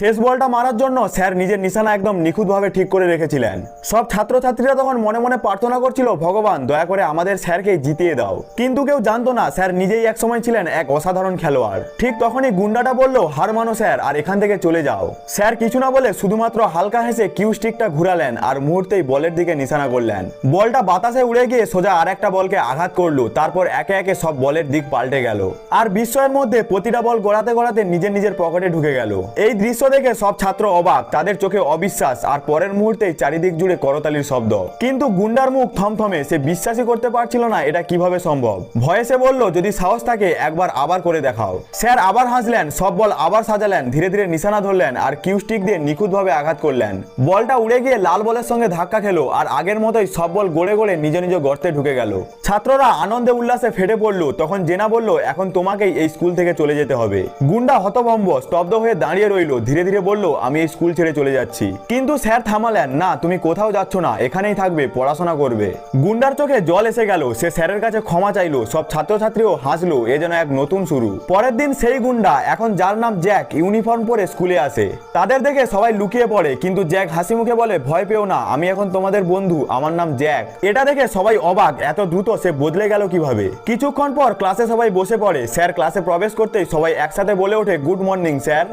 শেষ বলটা মারার জন্য স্যার নিজের নিশানা একদম নিখুঁতভাবে ঠিক করে রেখেছিলেন। সব ছাত্রছাত্রীরা তখন মনে মনে প্রার্থনা করছিল, ভগবান, দয়া করে আমাদের স্যারকে জিতিয়ে দাও। কিন্তু কেউ জানতো না, স্যার নিজেই একসময় ছিলেন এক অসাধারণ খেলোয়াড়। ঠিক তখনই গুন্ডাটা বলল, হার মানো স্যার, আর এখান থেকে চলে যাও। স্যার কিছু না বলে শুধুমাত্র হালকা হেসে কিউ স্টিকটা ঘুরালেন আর মুহূর্তেই বলের দিকে নিশানা করলেন। বলটা বাতাসে উড়ে গিয়ে সোজা আর একটা বলকে আঘাত করল, তারপর একে একে সব বলের দিক পাল্টে গেল। আর বিস্ময়ের মধ্যে প্রতিটা বল গড়াতে গড়াতে নিজের নিজের পকেটে ঢুকে গেল। এই দৃশ্য দেখে সব ছাত্র অবাক, তাদের চোখে অবিশ্বাস আর পরের মুহূর্তেই চারিদিক জুড়ে করতালির শব্দ। কিন্তু গুন্ডার মুখ থমথমে, সে বিশ্বাসই করতে পারছিল না এটা কীভাবে সম্ভব। ভয়ে সে বলল, যদি সাহস থাকে, একবার আবার করে দেখাও। স্যার আবার হাসলেন, সব বল আবার সাজালেন, ধীরে ধীরে নিশানা ধরলেন আর কিউ স্টিক দিয়ে নিখুঁতভাবে আঘাত করলেন। বলটা উড়ে গিয়ে লাল বলের সঙ্গে ধাক্কা খেলো আর আগের মতোই সব বল গড়ে গড়ে নিজ নিজ গর্তে ঢুকে গেল। ছাত্ররা আনন্দে উল্লাসে ফেটে পড়ল, তখন জেনা বলল, এখন তোমাকেই এই স্কুল থেকে চলে যেতে হবে। গুন্ডা হতভম্ব, স্তব্ধ হয়ে দাঁড়িয়ে রইল ধীরে ধীরে বলল, আমি এই স্কুল ছেড়ে চলে যাচ্ছি। কিন্তু স্যার থামালেন, না, তুমি কোথাও যাচ্ছ না, এখানেই থাকবে, পড়াশোনা করবে। গুন্ডার চোখে জল এসে গেল, সে স্যারের কাছে ক্ষমা চাইলো, সব ছাত্রছাত্রীও হাসলো, এ যেন এক নতুন শুরু। পরের দিন সেই গুন্ডা, এখন যার নাম জ্যাক, ইউনিফর্ম পরে স্কুলে আসে। তাদের দেখে সবাই লুকিয়ে পড়ে, কিন্তু জ্যাক হাসি মুখে বলে, ভয় পেও না, আমি এখন তোমাদের বন্ধু, আমার নাম জ্যাক। এটা দেখে সবাই অবাক, এত দ্রুত সে বদলে গেল কীভাবে? কিছুক্ষণ পর ক্লাসে সবাই বসে পড়ে, স্যার ক্লাসে প্রবেশ করতেই সবাই একসাথে বলে ওঠে, গুড মর্নিং, স্যার।